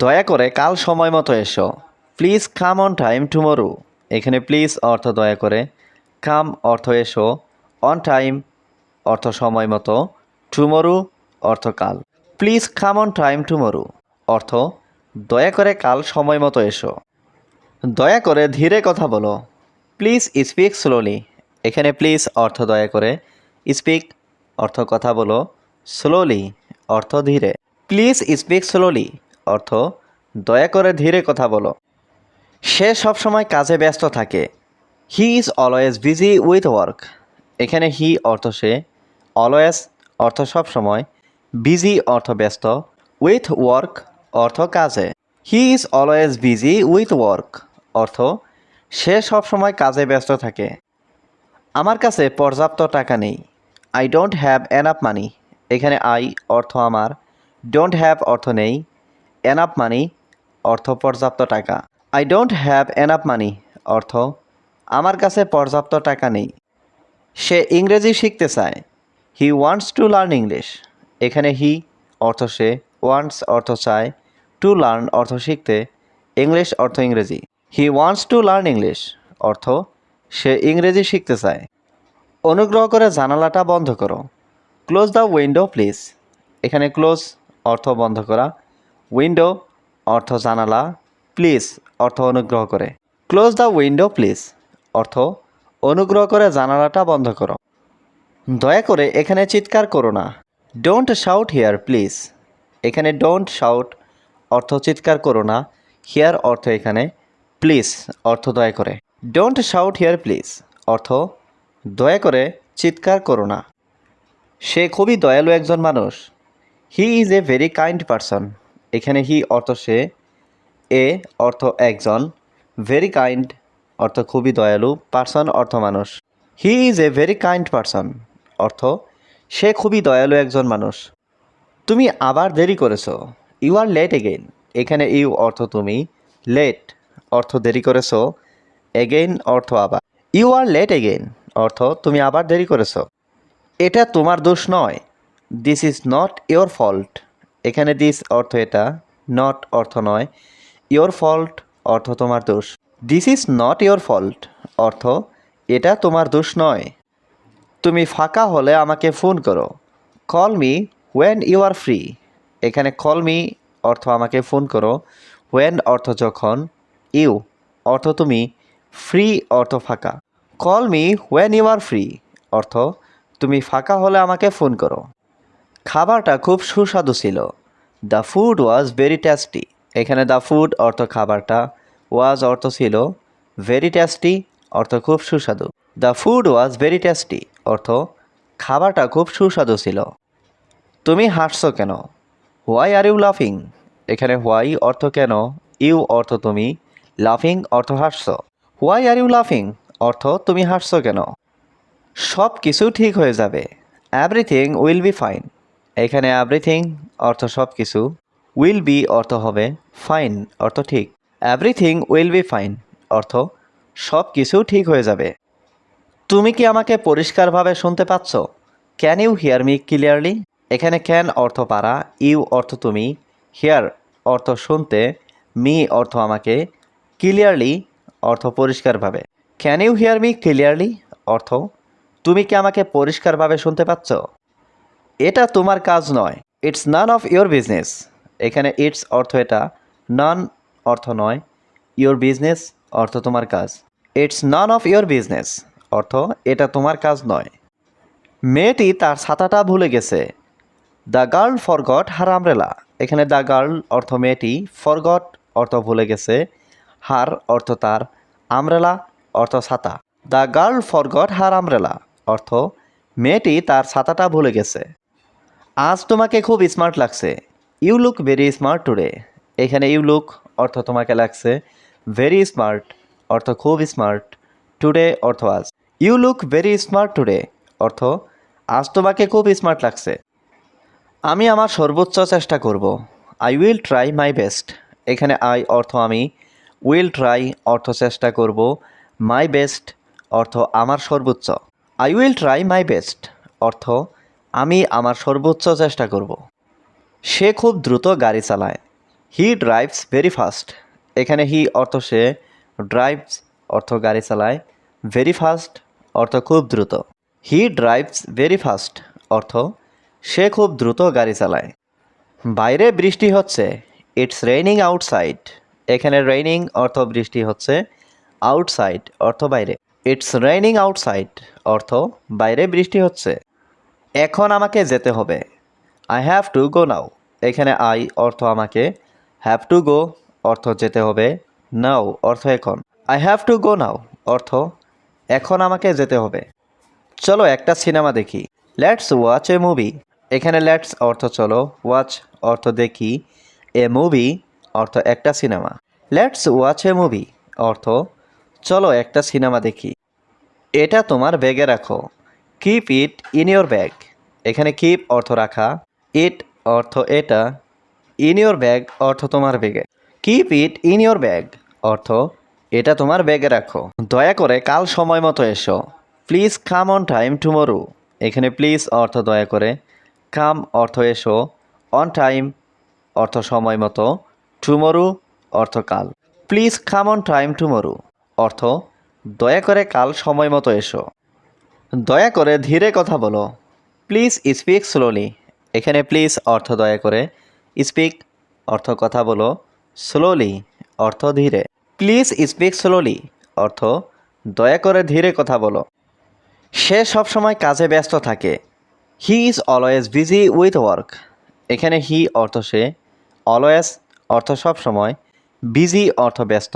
দয়া করে কাল সময় মতো এসো। Please come on time tomorrow. এখানে প্লিজ অর্থ দয়া করে কাম অর্থ এসো। অন টাইম অর্থ সময় মতো। টুমোরো অর্থ কাল। Please come on time tomorrow. অর্থ দয়া করে কাল সময় মতো এসো। দয়া করে ধীরে কথা বলো। Please speak slowly. এখানে প্লিজ অর্থ দয়া করে স্পিক অর্থ কথা বলো। স্লোলি অর্থ ধীরে। Please speak slowly. অর্থ, দয়া করে ধীরে কথা বলো। সে সবসময় কাজে ব্যস্ত থাকে। He is always busy with work এখানে হি অর্থ সে। অলওয়েজ অর্থ সবসময় বিজি অর্থ ব্যস্ত। উইথ ওয়ার্ক অর্থ কাজে। He is always busy with work অর্থ, সে সবসময় কাজে ব্যস্ত থাকে। আমার কাছে পর্যাপ্ত টাকা নেই। I don't have enough money এখানে আই অর্থ আমার। ডোন্ট হ্যাভ অর্থ নেই। এনাফ মানি অর্থ পর্যাপ্ত টাকা। I don't have enough money অর্থ, আমার কাছে পর্যাপ্ত টাকা নেই। সে ইংরেজি শিখতে চায়। He wants to learn English এখানে হি অর্থ সে ওয়ান্টস অর্থ চায়। টু লার্ন অর্থ শিখতে। ইংলিশ অর্থ ইংরেজি। He wants to learn English অর্থ, সে ইংরেজি শিখতে চায়। অনুগ্রহ করে জানালাটা বন্ধ করো। ক্লোজ দ্য উইন্ডো প্লিজ এখানে ক্লোজ অর্থ বন্ধ করা। উইন্ডো অর্থ জানালা প্লিজ অর্থ অনুগ্রহ করে। ক্লোজ দ্য উইন্ডো প্লিজ অর্থ অনুগ্রহ করে জানালাটা বন্ধ করো। দয়া করে এখানে চিৎকার করো না। ডোন্ট শাউট হিয়ার প্লিজ এখানে ডোন্ট শাউট অর্থ চিৎকার করো না। হিয়ার অর্থ এখানে প্লিজ অর্থ দয়া করে। ডোন্ট শাউট হিয়ার প্লিজ অর্থ দয়া করে চিৎকার করো না। সে খুবই দয়ালু একজন মানুষ। He is a very kind person এখানে হি অর্থ সে, এ অর্থ একজন ভেরি কাইন্ড অর্থ খুবই দয়ালু পারসন অর্থ মানুষ। He is a very kind person অর্থ সে খুবই দয়ালু একজন মানুষ। তুমি আবার দেরি করেছ ইউ আর লেট এগেইন এখানে ইউ অর্থ তুমি লেট অর্থ দেরি করেছ এগেইন অর্থ আবার। ইউ আর লেট এগেইন অর্থ তুমি আবার দেরি করেছ। এটা তোমার দোষ নয় this is not your fault এখানে দিস অর্থ এটা নট অর্থ নয় ইয়োর ফল্ট অর্থ তোমার দোষ। This is not your fault অর্থ এটা তোমার দোষ নয়। তুমি ফাঁকা হলে আমাকে ফোন করো। Call me when you are free এখানে কল মি অর্থ আমাকে ফোন করো। ওয়েন অর্থ যখন ইউ অর্থ তুমি ফ্রি অর্থ ফাঁকা। Call me when you are free অর্থ তুমি ফাঁকা হলে আমাকে ফোন করো। খাবারটা খুব সুস্বাদু ছিল। The food was very tasty এখানে দ্য ফুড অর্থ খাবারটা ওয়াজ অর্থ ছিল ভেরি টেস্টি অর্থ খুব সুস্বাদু। The food was very tasty অর্থ খাবারটা খুব সুস্বাদু ছিল। তুমি হাসছো কেন? হোয়াই আর ইউ লাফিং এখানে হোয়াই অর্থ কেন? ইউ অর্থ তুমি লাফিং অর্থ হাসছো। হোয়াই আর ইউ লাফিং অর্থ তুমি হাসছো কেন? সব কিছু ঠিক হয়ে যাবে। এভরিথিং উইল বি ফাইন এখানে এভরিথিং অর্থ সব কিছু উইল বি অর্থ হবে ফাইন অর্থ ঠিক। এভরিথিং উইল বি ফাইন অর্থ সব কিছু ঠিক হয়ে যাবে। তুমি কি আমাকে পরিষ্কারভাবে শুনতে পাচ্ছ? Can you hear me clearly এখানে ক্যান অর্থ পারা ইউ অর্থ তুমি হিয়ার অর্থ শুনতে মি অর্থ আমাকে ক্লিয়ারলি অর্থ পরিষ্কারভাবে। Can you hear me clearly অর্থ, তুমি কি আমাকে পরিষ্কারভাবে শুনতে পাচ্ছ? এটা তোমার কাজ নয়। It's none of your business এখানে ইটস অর্থ এটা নন অর্থ নয়। ইয়োর বিজনেস অর্থ তোমার কাজ। It's none of your business অর্থ এটা তোমার কাজ নয়। মেয়েটি তার ছাতাটা ভুলে গেছে। The girl forgot her umbrella এখানে দ্য গার্ল অর্থ মেয়েটি ফরগট অর্থ ভুলে গেছে। হার অর্থ তার আমরেলা অর্থ ছাতা। The girl forgot her umbrella অর্থ মেয়েটি তার ছাতাটা ভুলে গেছে। আজ তোমাকে খুব স্মার্ট লাগছে। You look very smart today এখানে ইউ লুক অর্থ তোমাকে লাগছে। ভেরি স্মার্ট অর্থ খুব স্মার্ট টুডে অর্থ আজ। You look very smart today অর্থ আজ তোমাকে খুব স্মার্ট লাগছে। আমি আমার সর্বোচ্চ চেষ্টা করব। I will try my best এখানে আই অর্থ আমি উইল ট্রাই অর্থ চেষ্টা করব। মাই বেস্ট অর্থ আমার সর্বোচ্চ। I will try my best অর্থ আমি আমার সর্বোচ্চ চেষ্টা করব। সে খুব দ্রুত গাড়ি চালায়। হি ড্রাইভস ভেরি ফাস্ট এখানে হি অর্থ সে ড্রাইভস অর্থ গাড়ি চালায়। ভেরি ফাস্ট অর্থ খুব দ্রুত। হি ড্রাইভস ভেরি ফাস্ট অর্থ সে খুব দ্রুত গাড়ি চালায়। বাইরে বৃষ্টি হচ্ছে। ইটস রেইনিং আউটসাইড এখানে রেইনিং অর্থ বৃষ্টি হচ্ছে। আউটসাইড অর্থ বাইরে। ইটস রেইনিং আউটসাইড অর্থ বাইরে বৃষ্টি হচ্ছে। এখন আমাকে যেতে হবে। I have to go now এখানে আই অর্থ আমাকে। হ্যাভ টু গো অর্থ যেতে হবে। নাও অর্থ এখন। I have to go now অর্থ এখন আমাকে যেতে হবে। চলো একটা সিনেমা দেখি। লেটস ওয়াচ এ মুভি এখানে লেটস অর্থ চলো। ওয়াচ অর্থ দেখি। এ মুভি অর্থ একটা cinema. Let's watch a movie অর্থ চলো একটা সিনেমা দেখি। এটা তোমার ব্যাগে রাখো। Keep it in your bag এখানে কিপ অর্থ রাখা ইট অর্থ এটা ইন ইয়োর ব্যাগ অর্থ তোমার ব্যাগে keep it in your bag অর্থ এটা তোমার ব্যাগে রাখো। দয়া করে কাল সময় মতো এসো। Please come on time tomorrow এখানে প্লিজ অর্থ দয়া করে। কাম অর্থ এসো। অন টাইম অর্থ সময় মতো। টুমোরো অর্থ কাল। Please come on time tomorrow অর্থ দয়া করে কাল সময় মতো এসো। দয়া করে ধীরে কথা বলো। প্লিজ স্পিক স্লোলি এখানে প্লিজ অর্থ দয়া করে। স্পিক অর্থ কথা বলো। স্লোলি অর্থ ধীরে। প্লিজ স্পিক স্লোলি অর্থ দয়া করে ধীরে কথা বলো। সে সবসময় কাজে ব্যস্ত থাকে। He is always busy with work এখানে হি অর্থ সে। অলওয়েজ অর্থ সবসময় বিজি অর্থ ব্যস্ত।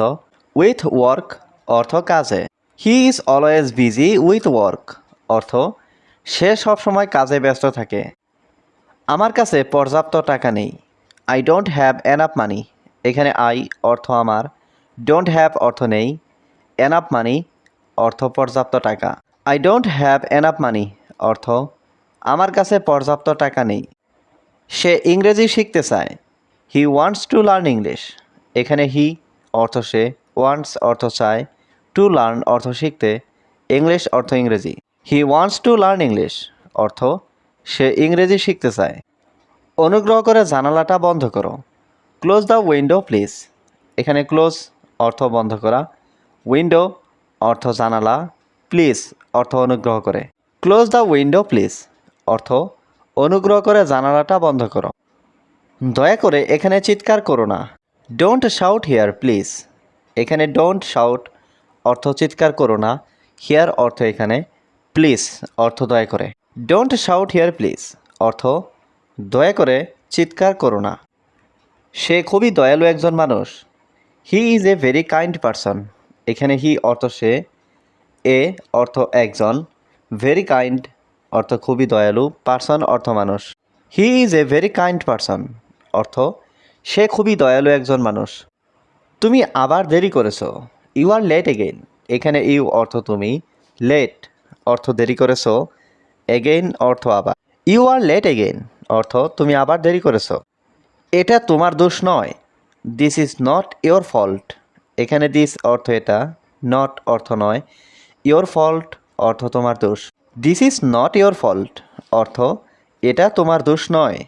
উইথ ওয়ার্ক অর্থ কাজে। He is always busy with work অর্থ সে সবসময় কাজে ব্যস্ত থাকে। আমার কাছে পর্যাপ্ত টাকা নেই। I don't have enough money এখানে আই অর্থ আমার। ডোন্ট হ্যাভ অর্থ নেই। এনাফ মানি অর্থ পর্যাপ্ত টাকা। I don't have enough money অর্থ আমার কাছে পর্যাপ্ত টাকা নেই। সে ইংরেজি শিখতে চায়। He wants to learn English এখানে হি অর্থ সে ওয়ান্টস অর্থ চায়। টু লার্ন অর্থ শিখতে। ইংলিশ অর্থ ইংরেজি। He wants to learn English অর্থ, সে ইংরেজি শিখতে চায়। অনুগ্রহ করে জানালাটা বন্ধ করো। ক্লোজ দ্য উইন্ডো প্লিজ এখানে ক্লোজ অর্থ বন্ধ করা। উইন্ডো অর্থ জানালা। প্লিজ অর্থ অনুগ্রহ করে। ক্লোজ দ্য উইন্ডো প্লিজ অর্থ, অনুগ্রহ করে জানালাটা বন্ধ করো। দয়া করে এখানে চিৎকার করো না। ডোন্ট শাউট হিয়ার প্লিজ এখানে ডোন্ট শাউট অর্থ চিৎকার করো না। হিয়ার অর্থ এখানে। প্লিজ, অর্থ দয়া করে। ডোন্ট শাউট হিয়ার প্লিজ অর্থ দয়া করে, চিৎকার করো না। সে খুবই দয়ালু একজন মানুষ। He is a very kind person এখানে হি অর্থ সে। এ অর্থ একজন। ভেরি কাইন্ড অর্থ খুবই দয়ালু। পারসন অর্থ মানুষ। He is a very kind person অর্থ সে খুবই দয়ালু একজন মানুষ। তুমি আবার দেরি করেছ। ইউ আর লেট এগেইন এখানে ইউ অর্থ তুমি লেট অর্থ দেরি করেছ? এগেইন অর্থ আবার। ইউ আর লেট এগেইন অর্থ তুমি আবার দেরি করেছ। এটা তোমার দোষ নয়। This is not your fault এখানে দিস অর্থ এটা নট অর্থ নয়। ইয়োর ফল্ট অর্থ তোমার দোষ। This is not your fault অর্থ এটা তোমার দোষ নয়।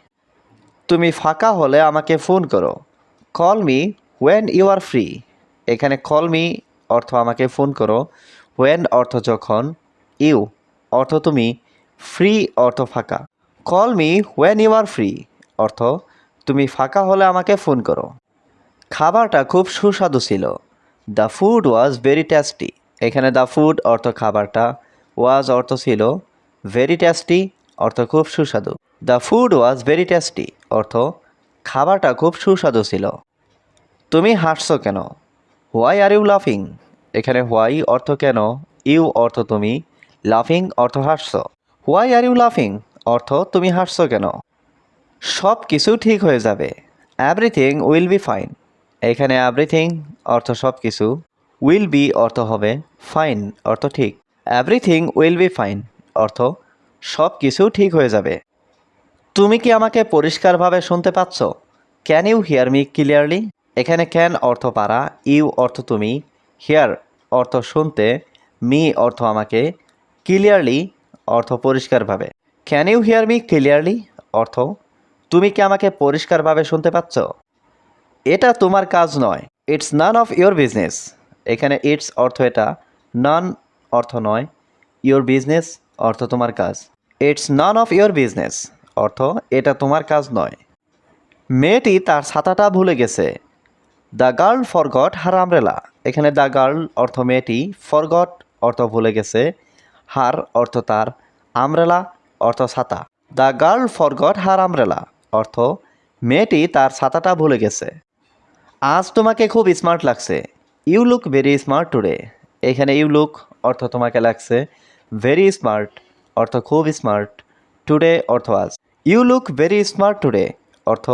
তুমি ফাঁকা হলে আমাকে ফোন করো। Call me when you are free এখানে কল মি অর্থ আমাকে ফোন করো। হোয়েন অর্থ যখন। ইউ, অর্থ তুমি ফ্রি অর্থ ফাঁকা। Call me when you are free অর্থ তুমি ফাঁকা হলে আমাকে ফোন করো। খাবারটা খুব সুস্বাদু ছিল। The food was very tasty এখানে দ্য ফুড অর্থ খাবারটা ওয়াজ অর্থ ছিল ভেরি টেস্টি অর্থ খুব সুস্বাদু। The food was very tasty অর্থ খাবারটা খুব সুস্বাদু ছিল। তুমি হাসছো কেন? হোয়াই আর ইউ লাফিং এখানে হোয়াই অর্থ কেন? ইউ, অর্থ তুমি লাফিং অর্থ হাসছো। হোয়াই আর ইউ লাফিং অর্থ, তুমি হাসছো কেন? সব কিছু ঠিক হয়ে যাবে। এভরিথিং উইল বি ফাইন এখানে এভরিথিং অর্থ সব কিছু। উইল বি অর্থ হবে ফাইন অর্থ ঠিক। এভরিথিং উইল বি ফাইন অর্থ সব কিছু ঠিক হয়ে যাবে। তুমি কি আমাকে পরিষ্কারভাবে শুনতে পাচ্ছ? Can you hear me clearly এখানে ক্যান অর্থ পারা ইউ অর্থ তুমি। হিয়ার অর্থ শুনতে মি অর্থ আমাকে। ক্লিয়ারলি অর্থ পরিষ্কারভাবে। Can you hear me clearly অর্থ, তুমি কি আমাকে পরিষ্কারভাবে শুনতে পাচ্ছ? এটা তোমার কাজ নয়। It's none of your business এখানে ইটস অর্থ এটা নন অর্থ নয়। ইয়োর বিজনেস অর্থ তোমার কাজ। It's none of your business অর্থ, এটা তোমার কাজ নয়। মেয়েটি তার ছাতাটা ভুলে গেছে। The girl forgot her umbrella এখানে দ্য গার্ল অর্থ মেয়েটি ফরগট অর্থ ভুলে গেছে। হার অর্থ তার, আমরেলা অর্থ ছাতা। The girl for forgot her umbrella অর্থ, মেয়েটি তার ছাতাটা ভুলে গেছে। আজ তোমাকে খুব স্মার্ট লাগছে। You look very smart today. এখানে ইউ লুক অর্থ তোমাকে লাগছে ভেরি স্মার্ট, অর্থ খুব স্মার্ট। টুডে অর্থ আজ। You look very smart today, অর্থ,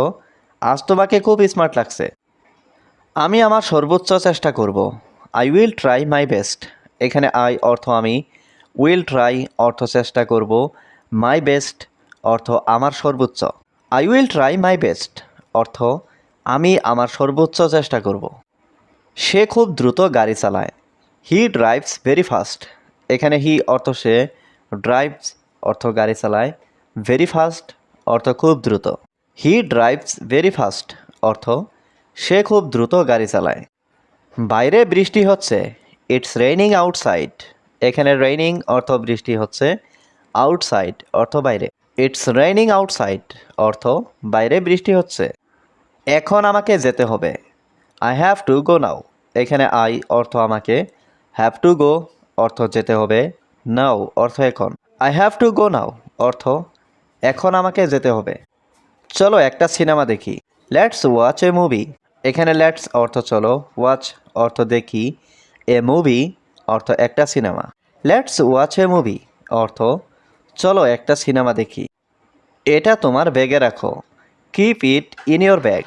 আজ তোমাকে খুব স্মার্ট লাগছে। আমি আমার সর্বোচ্চ চেষ্টা করব। I will try my best. এখানে আই অর্থ আমি উইল ট্রাই অর্থ চেষ্টা করব মাই বেস্ট অর্থ আমার সর্বোচ্চ। I will try my best অর্থ আমি আমার সর্বোচ্চ চেষ্টা করব। সে খুব দ্রুত গাড়ি চালায়। হি ড্রাইভস ভেরি ফাস্ট এখানে হি অর্থ সে ড্রাইভস অর্থ গাড়ি চালায়। ভেরি ফাস্ট অর্থ খুব দ্রুত। হি ড্রাইভস ভেরি ফাস্ট অর্থ সে খুব দ্রুত গাড়ি চালায়। বাইরে বৃষ্টি হচ্ছে। ইটস রেইনিং আউটসাইড এখানে রেইনিং অর্থ বৃষ্টি হচ্ছে আউটসাইড অর্থ বাইরে। ইটস রেইনিং আউটসাইড অর্থ বাইরে বৃষ্টি হচ্ছে। এখন আমাকে যেতে হবে। I have to go now এখানে আই অর্থ আমাকে। হ্যাভ টু গো অর্থ যেতে হবে। নাও অর্থ এখন। I have to go now অর্থ এখন আমাকে যেতে হবে। চলো একটা সিনেমা দেখি। লেটস ওয়াচ এ মুভি এখানে লেটস অর্থ চলো। ওয়াচ অর্থ দেখি। এ মুভি অর্থ একটা cinema. Let's watch a movie অর্থ, চলো একটা সিনেমা দেখি। এটা তোমার ব্যাগে রাখো। Keep it in your bag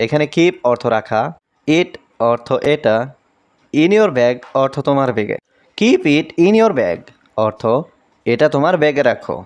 এখানে কিপ অর্থ রাখা। ইট অর্থ এটা। ইন ইয়োর ব্যাগ অর্থ তোমার ব্যাগে। Keep it in your bag অর্থ, এটা তোমার ব্যাগে রাখো।